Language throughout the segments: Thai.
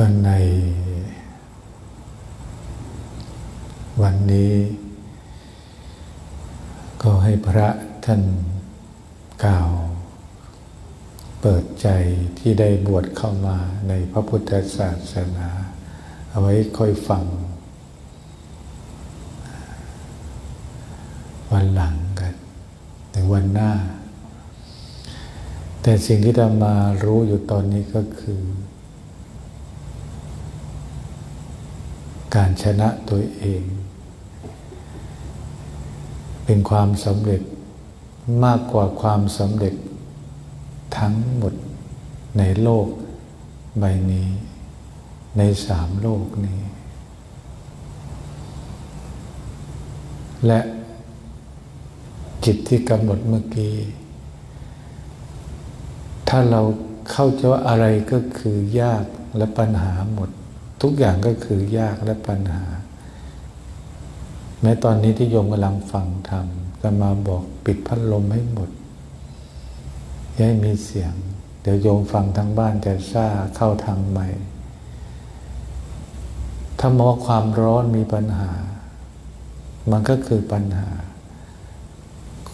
ก็ในวันนี้ ก็ให้พระท่านกล่าว เปิดใจที่ได้บวชเข้ามาในพระพุทธศาสนา เอาไว้ค่อยฟัง วันหลังกันในวันหน้า แต่สิ่งที่เรามารู้อยู่ตอนนี้ก็คือ การชนะตัวเอง เป็นความสำเร็จมากกว่าความสำเร็จทั้งหมดในโลกใบนี้ ในสามโลกนี้ และจิตที่กำหนดเมื่อกี้ ถ้าเราเข้าใจว่าอะไรก็คือยากและปัญหาหมด ทุกอย่างก็คือยากและปัญหา แม้ตอนนี้ที่โยมกำลังฟังธรรมจะมาบอกปิดพัดลมให้หมดอย่าให้มีเสียง เดี๋ยวโยมฟังทางบ้านจะซ่าเข้าทางใหม่ถ้ามองความร้อนมีปัญหา มันก็คือปัญหา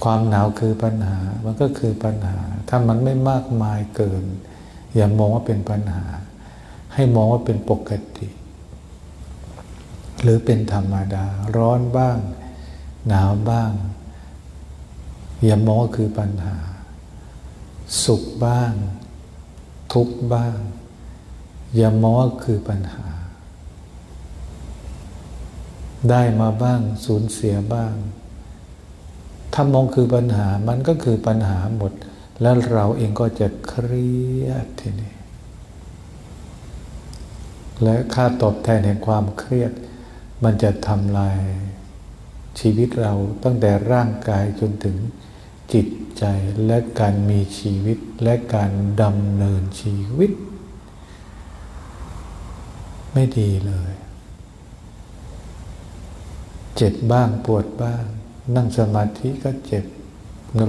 ความหนาวคือปัญหา มันก็คือปัญหา ถ้ามันไม่มากมายเกิน อย่ามองว่าเป็นปัญหา ให้มองว่าเป็นปกติ หรือเป็นธรรมดา ร้อนบ้าง หนาวบ้าง อย่ามองว่าคือปัญหา สุขบ้าง ทุกข์บ้าง อย่ามองว่าคือปัญหา ได้มาบ้าง สูญเสียบ้าง ถ้ามองคือปัญหามันก็คือปัญหาหมด แล้วเราเองก็จะเครียดทีนี้ และค่าตอบแทนแห่งความเครียด มันจะทำลายชีวิตเราตั้งแต่ร่างกายจนถึงจิตใจและการมีชีวิตและการดำเนินชีวิต ไม่ดีเลย เจ็บบ้างปวดบ้าง นั่งสมาธิก็เจ็บ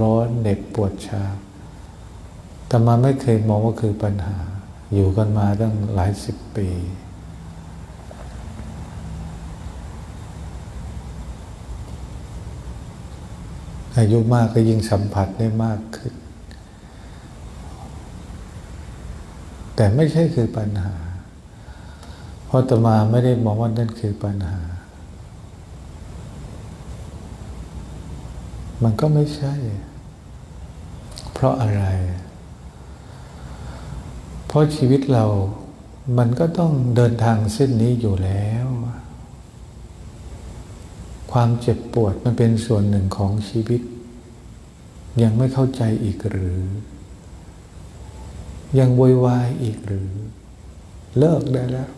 ร้อนเหน็บปวดชาแต่มาไม่เคยมองว่าคือปัญหา อยู่กันมาตั้งหลายสิบปี อายุมากก็ยิ่งสัมผัสได้มากขึ้น แต่ไม่ใช่คือปัญหา เพราะตมาไม่ได้มองว่านั่นคือปัญหา มันก็ไม่ใช่ เพราะอะไร ราะชีวิตเรามันก็ต้องเดินทางเส้นนี้อยู่แล้ว ความเจ็บปวดมันเป็นส่วนหนึ่งของชีวิต ยังไม่เข้าใจอีกหรือ ยังโวยวายอีกหรือ เลิกได้แล้ว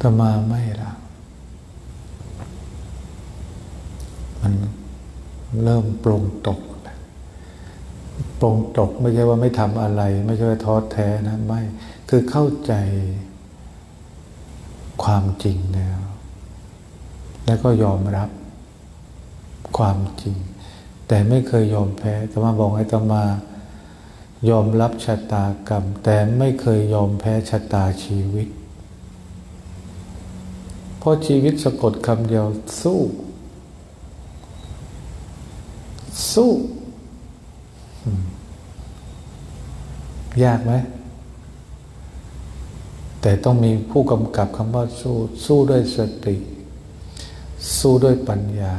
ตมาไม่ละมันเริ่มปรงตก ปรงตกไม่ใช่ว่าไม่ทำอะไร ไม่ใช่ว่าท้อแท้นะไม่คือเข้าใจความจริงแล้ว แล้วก็ยอมรับความจริง แต่ไม่เคยยอมแพ้แต่มาบอกให้ตมายอมรับชะตากรรม แต่ไม่เคยยอมแพ้ชะตาชีวิต เพราะชีวิตสะกดคำเดียวสู้ สู้ ยากไหม แต่ต้องมีผู้กำกับคำว่าสู้ สู้ด้วยสติ สู้ด้วยปัญญา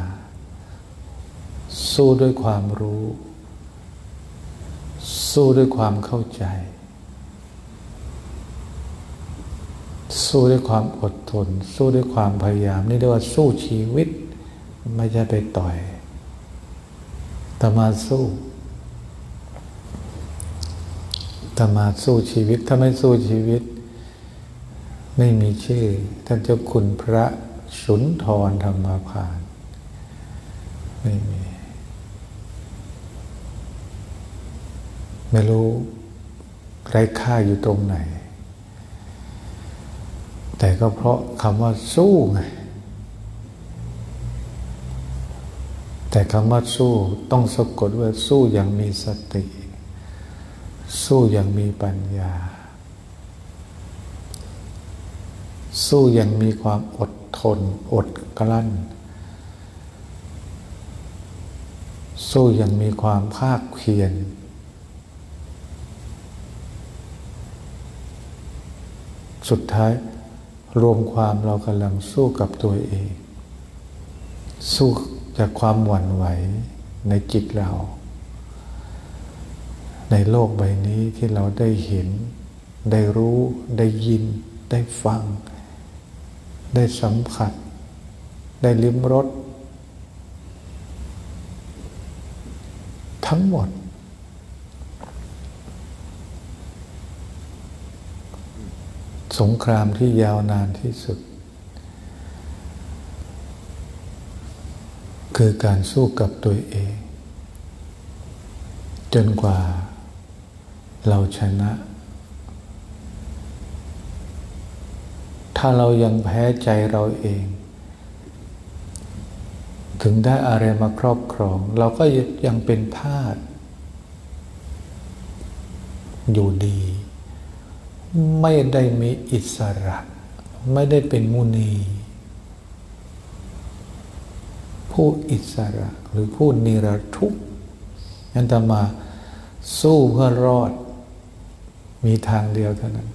สู้ด้วยความรู้ สู้ด้วยความเข้าใจ สู้ด้วยความอดทน สู้ด้วยความพยายาม นี่เรียกว่าสู้ชีวิต ไม่ใช่ไปต่อยแต่มาสู้ แต่มาสู้ชีวิต ถ้าไม่สู้ชีวิต ไม่มีชื่อ ท่านเจ้าคุณพระสุนทรธรรมาภานไม่มี ไม่รู้ไร้ค่าอยู่ตรงไหน แต่ก็เพราะคำว่าสู้ไง แต่คำว่าสู้ต้องสะกดว่าสู้อย่างมีสติ สู้อย่างมีปัญญา สู้อยังมีความอดทน อดกลั้น สู้อยังมีความภาคเพียรสุดท้ายรวมความเรากำลังสู้กับตัวเอง สู้จากความหวั่นไหวในจิตเรา ในโลกใบนี้ที่เราได้เห็น ได้รู้ได้ยิน ได้ฟัง ได้สัมผัส ได้ลิ้มรสทั้งหมด สงครามที่ยาวนานที่สุด คือการสู้กับตัวเอง จนกว่า เราชนะ ถ้าเรายังแพ้ใจเราเอง ถึงได้อะไรมาครอบครอง เราก็ยังเป็นทาสอยู่ดี ไม่ได้มีอิสระ ไม่ได้เป็นมุนี ผู้อิสระหรือผู้นิรทุกข์ยันตมาสู้เพื่อรอด มีทางเดียวเท่านั้น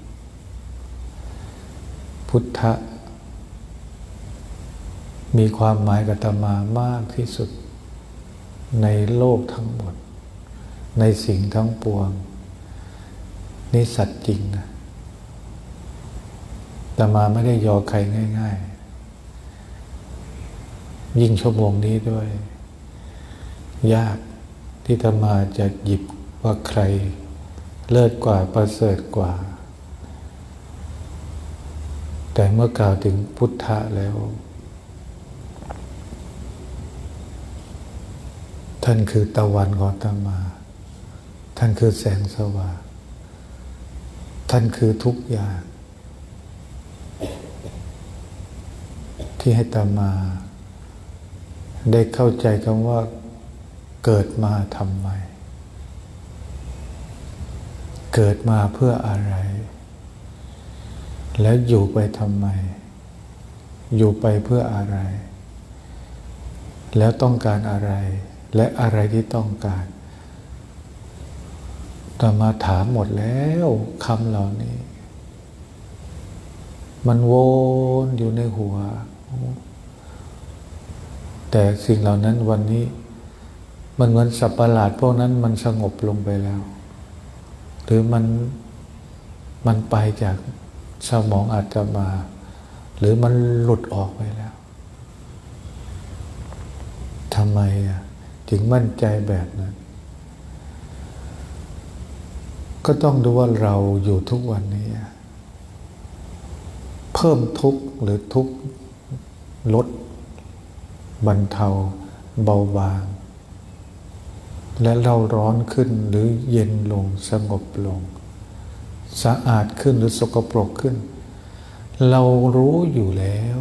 พุทธะ มีความหมายกับตมามากที่สุด ในโลกทั้งหมด ในสิ่งทั้งปวง นี่สัตว์จริงนะตมาไม่ได้ยอใครง่าย ๆ ยิ่งชั่วโมงนี้ด้วย ยากที่ตมาจะหยิบว่าใคร เลิศกว่าประเสริฐกว่า แต่เมื่อกล่าวถึงพุทธะแล้ว ท่านคือตะวันของตมา ท่านคือแสงสว่างท่านคือทุกอย่าง ที่ให้ตามา ได้เข้าใจคำว่าเกิดมาทำไม เกิดมาเพื่ออะไร แล้วอยู่ไปทำไม อยู่ไปเพื่ออะไร แล้วต้องการอะไร และอะไรที่ต้องการตมาถามหมดแล้วคำเหล่านี้ มันวนอยู่ในหัว แต่สิ่งเหล่านั้นวันนี้ มันเหมือนสับประหลาดพวกนั้นมันสงบลงไปแล้ว รือมันมันไปจากสมองอาจจะมา หรือมันหลุดออกไปแล้วทำไมถึงมั่นใจแบบนั้น ก็ต้องดูว่าเราอยู่ทุกวันนี้ เพิ่มทุกข์หรือทุกข์ลดบรรเทาเบาบาง และเราร้อนขึ้นหรือเย็นลงสงบลง สะอาดขึ้นหรือสกปรกขึ้น เรารู้อยู่แล้ว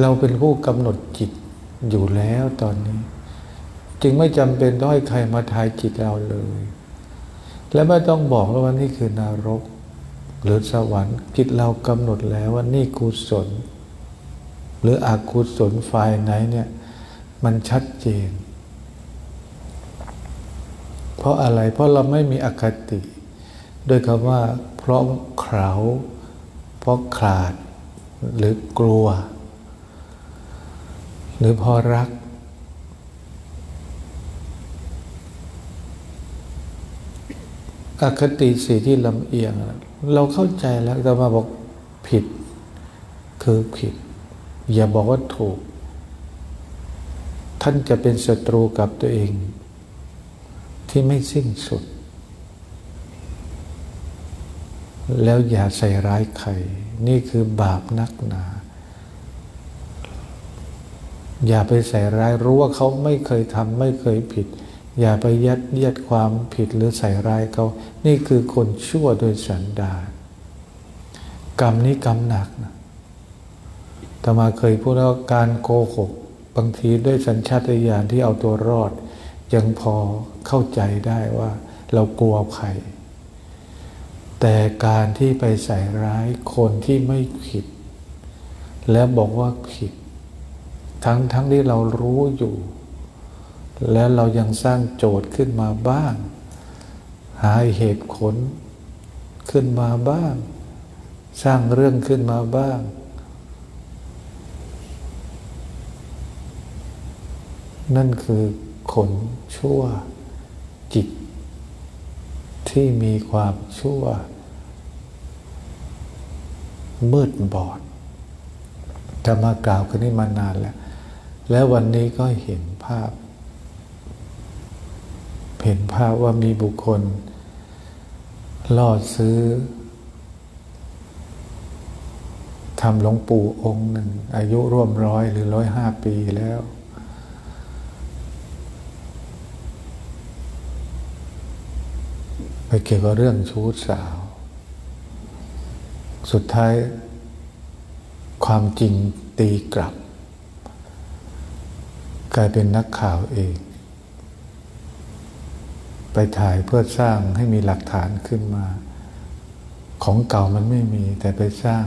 เราเป็นผู้กำหนดจิตอยู่แล้วตอนนี้ จึงไม่จำเป็นต้องให้ใครมาทายจิตเราเลย และไม่ต้องบอกว่านี่คือนรก หรือสวรรค์จิตเรากำหนดแล้วว่านี่กุศล หรืออกุศลฝ่ายไหนเนี่ยมันชัดเจน เพราะอะไรเพราะเราไม่มีอคติโดยคำว่า เพราะเขาเพราะขาด หรือกลัว หรือเพราะรัก อคติสีที่ลำเอียง เราเข้าใจแล้วแต่มาบอกผิด คือผิด อย่าบอกว่าถูก ท่านจะเป็นศัตรูกับตัวเอง ที่ไม่สิ้นสุด แล้วอย่าใส่ร้ายใคร นี่คือบาปนักหนา อย่าไปใส่ร้ายรู้ว่าเขาไม่เคยทำไม่เคยผิด อย่าไปยัดเยียดความผิดหรือใส่ร้ายเขา นี่คือคนชั่วโดยสันดานกรรมนี้กรรมหนักนะ ตมาเคยพูดว่าการโกหกบางทีด้วยสัญชาตญาณที่เอาตัวรอด ยังพอเข้าใจได้ว่าเรากลัวใคร แต่การที่ไปใส่ร้ายคนที่ไม่ผิด แล้วบอกว่าผิด ทั้งทั้งที่เรารู้อยู่ แล้วเรายังสร้างโจทย์ขึ้นมาบ้าง หาเหตุผลขึ้นมาบ้าง สร้างเรื่องขึ้นมาบ้าง นั่นคือคนชั่วจิต ที่มีความชั่ว มืดบอดจะมากล่าวกันนี้มานานแล้ว แล้ววันนี้ก็เห็นภาพ เห็นภาพว่ามีบุคคลล่อซื้อทำหลวงปู่องค์หนึ่ง อายุร่วมร้อยหรือร้อยห้าปีแล้ว ไปเกี่ยวกับเรื่องชู้สาว สุดท้ายความจริงตีกลับ กลายเป็นนักข่าวเอง ไปถ่ายเพื่อสร้างให้มีหลักฐานขึ้นมา ของเก่ามันไม่มีแต่ไปสร้าง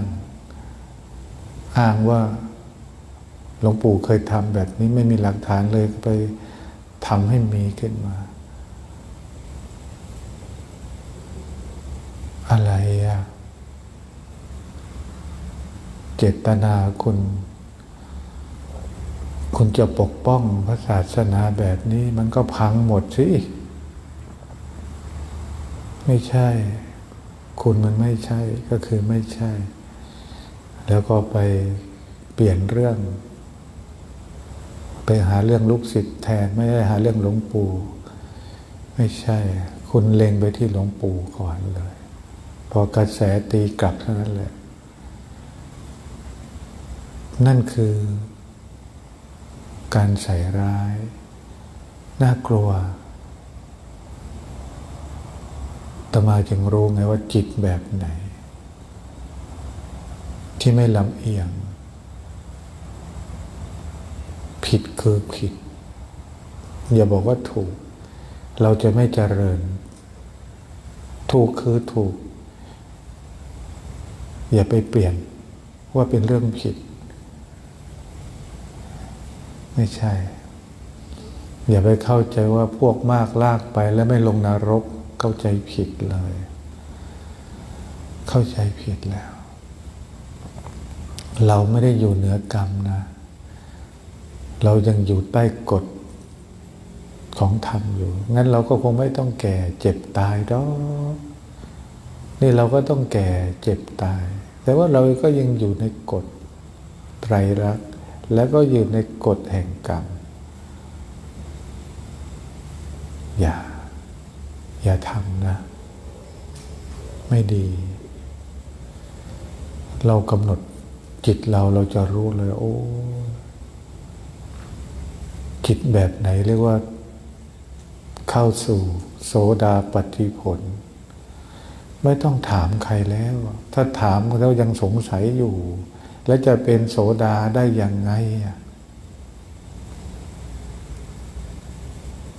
อ้างว่าหลวงปู่เคยทำแบบนี้ไม่มีหลักฐานเลยไปทำให้มีขึ้นมา อะไรอะเจตนาคุณ คุณจะปกป้องพระศาสนาแบบนี้มันก็พังหมดสิ ไม่ใช่ คุณมันไม่ใช่ก็คือไม่ใช่ แล้วก็ไปเปลี่ยนเรื่อง ไปหาเรื่องลูกศิษย์แทนไม่ได้หาเรื่องหลวงปู่ ไม่ใช่ คุณเล็งไปที่หลวงปู่ก่อนเลย พอกระแสตีกลับเท่านั้นแหละ นั่นคือ การใส่ร้าย น่ากลัวตมาจึงรู้ไงว่าจิตแบบไหน ที่ไม่ลำเอียง ผิดคือผิด อย่าบอกว่าถูก เราจะไม่เจริญ ถูกคือถูก อย่าไปเปลี่ยนว่าเป็นเรื่องผิด ไม่ใช่ อย่าไปเข้าใจว่าพวกมากลากไปแล้วไม่ลงนรกเข้าใจผิดเลย เข้าใจผิดแล้ว เราไม่ได้อยู่เหนือกรรมนะ เรายังอยู่ใต้กฎของธรรมอยู่ งั้นเราก็คงไม่ต้องแก่เจ็บตายดอกนี่เราก็ต้องแก่เจ็บตาย แต่ว่าเราก็ยังอยู่ในกฎไตรลักษณ์แล้วก็อยู่ในกฎแห่งกรรม อย่า อย่าทำนะ ไม่ดี เรากำหนดจิตเราเราจะรู้เลย โอ้จิตแบบไหนเรียกว่า เข้าสู่โสดาปฏิผล ไม่ต้องถามใครแล้ว ถ้าถามแล้วยังสงสัยอยู่ แล้วจะเป็นโสดาได้ยังไง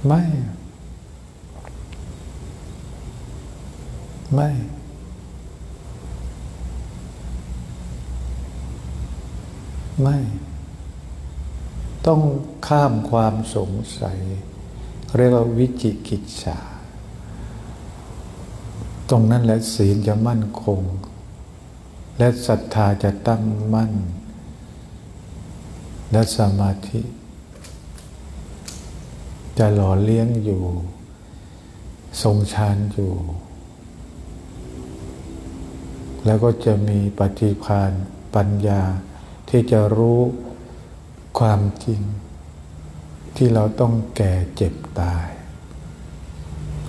ไม่ ไม่ ไม่ ต้องข้ามความสงสัย เรียกว่าวิจิกิจฉา ตรงนั้นแหละศีลจะมั่นคง และศรัทธาจะตั้งมั่น และสมาธิ จะหล่อเลี้ยงอยู่ ทรงฌานอยู่ แล้วก็จะมีปฏิภาณปัญญาที่จะรู้ความจริง ที่เราต้องแก่เจ็บตาย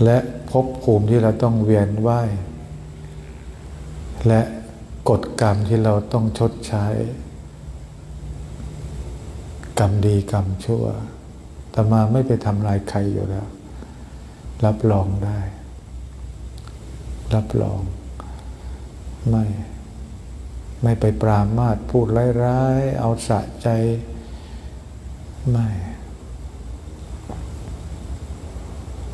และภพภูมิที่เราต้องเวียนว่ายและกฎกรรมที่เราต้องชดใช้ กรรมดีกรรมชั่วแต่มาไม่ไปทำลายใครอยู่แล้ว รับรองได้ รับรอง ไม่ ไม่ไปปรามาสพูดร้ายๆเอาสะใจ ไม่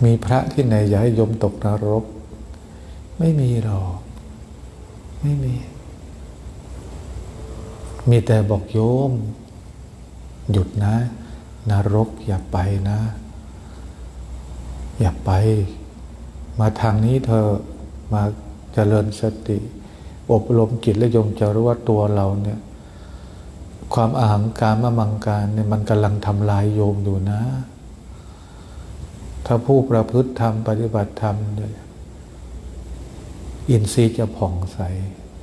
มีพระที่ไหนอยากให้โยมตกนรก ไม่มีหรอก ไม่มี มีแต่บอกโยม หยุดนะ นรกอย่าไปนะ อย่าไป มาทางนี้เธอมาเจริญสติ อบรมจิตและโยมจะรู้ว่าตัวเราเนี่ย ความอาหังการมมังการเนี่ยมันกำลังทำลายโยมอยู่นะ ถ้าผู้ประพฤติธรรม ปฏิบัติธรรมเนี่ยอินทรีย์จะผ่องใส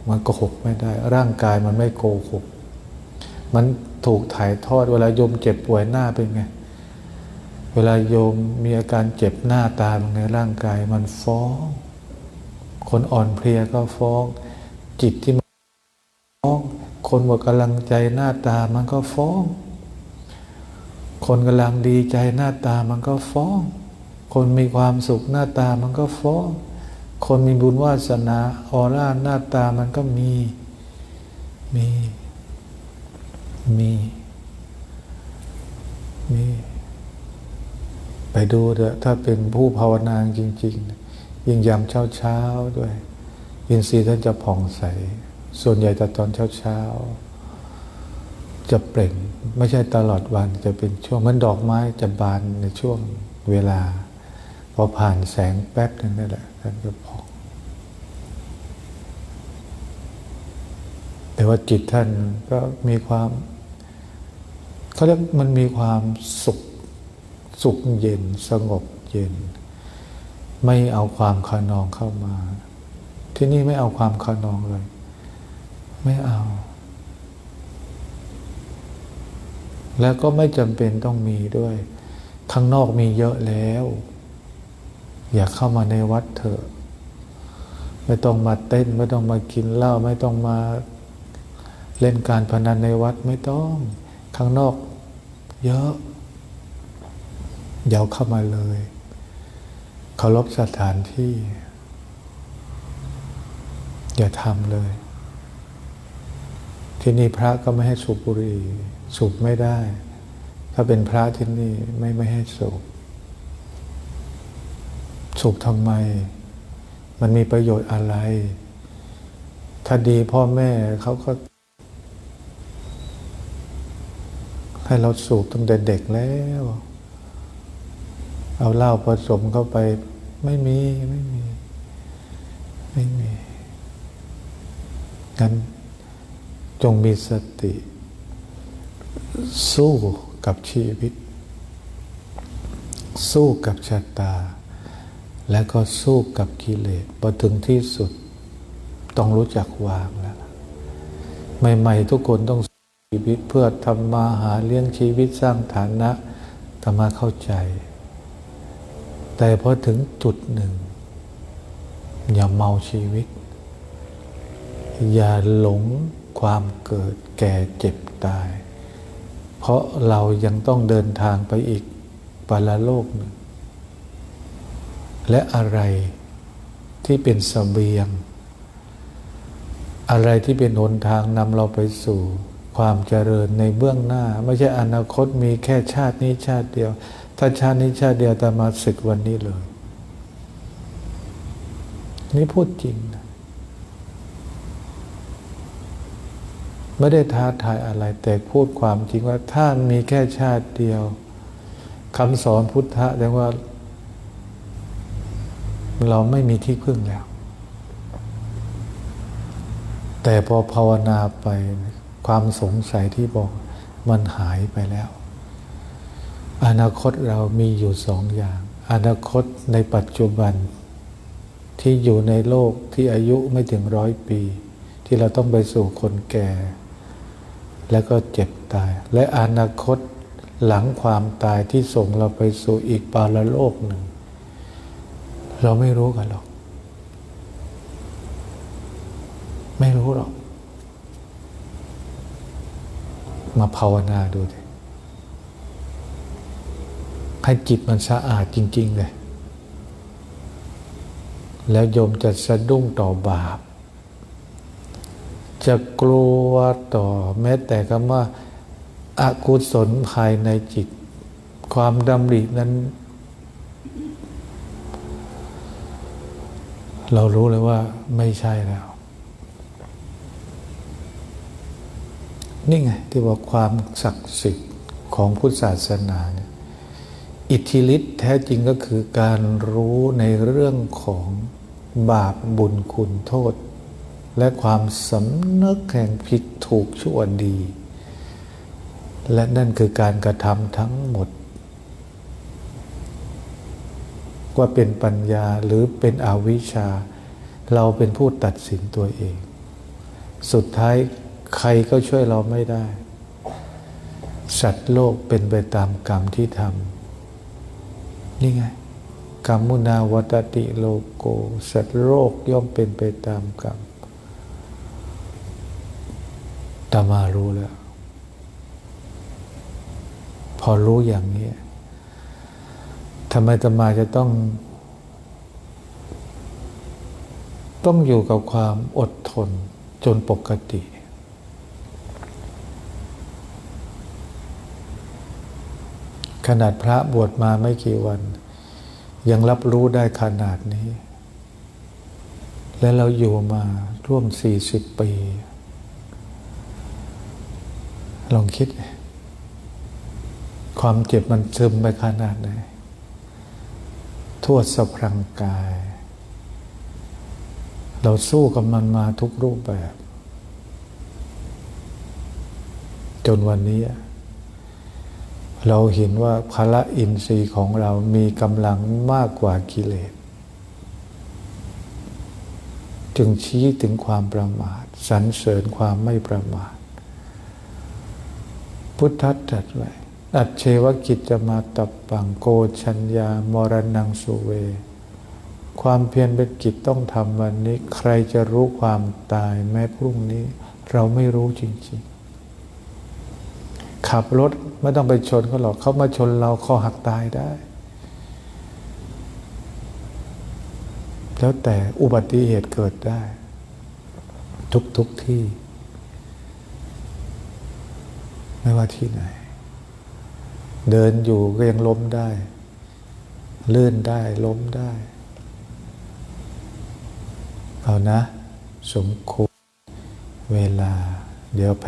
มันโกหกไม่ได้ ร่างกายมันไม่โกหก มันถูกถ่ายทอดเวลาโยมเจ็บป่วยหน้าเป็นไง เวลาโยมมีอาการเจ็บหน้าตาในร่างกายมันฟ้อง คนอ่อนเพลียก็ฟ้อง จิตที่มันฟ้อง คนหมดกำลังใจหน้าตามันก็ฟ้อง คนกำลังดีใจหน้าตามันก็ฟ้อง คนมีความสุขหน้าตามันก็ฟ้องคนมีบุญวาสนาออร่าหน้าตามันก็มี มี มี มี ไปดูเถอะถ้าเป็นผู้ภาวนาจริง ๆ ยิ่งยามเช้าเช้าด้วย อินทรีย์ท่านจะผ่องใส ส่วนใหญ่จะตอนเช้าเช้าจะเปล่ง ไม่ใช่ตลอดวันจะเป็นช่วงเหมันดอกไม้จะบานในช่วงเวลา อผ่านแสงแป๊บนึงนั่นแหละท่านก็ผ่องแต่ว่าจิตท่านก็มีความเขาเรียกมันมีความสุขสุขเย็นสงบเย็น ไม่เอาความคานองเข้ามา ที่นี่ไม่เอาความคานองเลย ไม่เอา แล้วก็ไม่จำเป็นต้องมีด้วย ข้างนอกมีเยอะแล้ว อย่าเข้ามาในวัดเถอะ ไม่ต้องมาเต้น ไม่ต้องมากินเหล้าไม่ต้องมาเล่นการพนันในวัดไม่ต้องข้างนอก เยอะอย่าเข้ามาเลยเคารพสถานที่ อย่าทำเลย ที่นี่พระก็ไม่ให้สูบบุหรี่สูบไม่ได้ ถ้าเป็นพระที่นี่ไม่ไม่ให้สูบ สูบทำไม มันมีประโยชน์อะไร ถ้าดีพ่อแม่เขาก็ ให้เราสูบตั้งแต่เด็กแล้ว เอาเหล้าผสมเข้าไป ไม่มีไม่มี ไม่มีงั้นจงมีสติ สู้กับชีวิต สู้กับชะตา และก็สู้กับกิเลสพอถึงที่สุด ต้องรู้จักวางแล้วใหม่ๆทุกคนต้องชีวิตเพื่อทำมาหาเลี้ยงชีวิตสร้างฐานะทำมาเข้าใจ แต่พอถึงจุดหนึ่ง อย่าเมาชีวิต อย่าหลงความเกิดแก่เจ็บตาย เพราะเรายังต้องเดินทางไปอีกปาลโลกหนึ่ง และอะไรที่เป็นสเสบียง อะไรที่เป็นหนทางนำเราไปสู่ความเจริญในเบื้องหน้า ไม่ใช่อนาคตมีแค่ชาตินี้ชาติเดียว ถ้าชาตินี้ชาติเดียวแต่มาศึกวันนี้เลย นี่พูดจริงนะไม่ได้ท้าทายอะไร แต่พูดความจริงว่าถ้ามีแค่ชาติเดียวคำสอนพุทธะแสดงว่า เราไม่มีที่พึ่งแล้ว แต่พอภาวนาไปความสงสัยที่บอกมันหายไปแล้ว อนาคตเรามีอยู่สองอย่าง อนาคตในปัจจุบันที่อยู่ในโลกที่อายุไม่ถึงร้อยปี ที่เราต้องไปสู่คนแก่ แล้วก็เจ็บตาย และอนาคตหลังความตายที่ส่งเราไปสู่อีกปาลโลกหนึ่ง เราไม่รู้กันหรอก ไม่รู้หรอก มาภาวนาดูดิให้จิตมันสะอาดจริง ๆ เลย แล้วโยมจะสะดุ้งต่อบาป จะกลัวต่อแม้แต่คำว่าอากุศลภายในจิต ความดำรินั้น เรารู้เลยว่าไม่ใช่แล้ว นี่ไง ที่ว่าความศักดิ์สิทธิ์ของพุทธศาสนาเนี่ยอิทธิฤทธิ์แท้จริงก็คือการรู้ในเรื่องของบาปบุญคุณโทษ และความสำนึกแห่งผิดถูกชั่วดี และนั่นคือการกระทำทั้งหมด ว่าเป็นปัญญาหรือเป็นอวิชชา เราเป็นผู้ตัดสินตัวเอง สุดท้ายใครก็ช่วยเราไม่ได้ สัตว์โลกเป็นไปตามกรรมที่ทำนี่ไงกรรมุนาวัตติโลโก สัตว์โลกย่อมเป็นไปตามกรรมตามารู้แล้ว พอรู้อย่างนี้ ทำไมตมาจะต้อง ต้องอยู่กับความอดทนจนปกติ ขนาดพระบวชมาไม่กี่วัน ยังรับรู้ได้ขนาดนี้ และเราอยู่มาร่วมสี่สิบปี ลองคิด ความเจ็บมันซึมไปขนาดไหน ทั่วสะพรังกาย เราสู้กับมันมาทุกรูปแบบ จนวันนี้ เราเห็นว่าพละอินทรีย์ของเรามีกำลังมากกว่ากิเลส จึงชี้ถึงความประมาทสรรเสริญความไม่ประมาท พุทธัตตรัสไว้ อัจเชวกิจจะมาตับปังโกชัญญามรณังสุเว ความเพียรเป็นกิจต้องทำวันนี้ ใครจะรู้ความตายแม้พรุ่งนี้ เราไม่รู้จริงๆ ขับรถไม่ต้องไปชนเขาหรอกเขามาชนเราเขาหักตายได้ แล้วแต่อุบัติเหตุเกิดได้ ทุกทุกที่ ไม่ว่าที่ไหน เดินอยู่ก็ยังล้มได้เลื่อนได้ล้มได้ เอานะ สมควรเวลา เดี๋ยวแผ่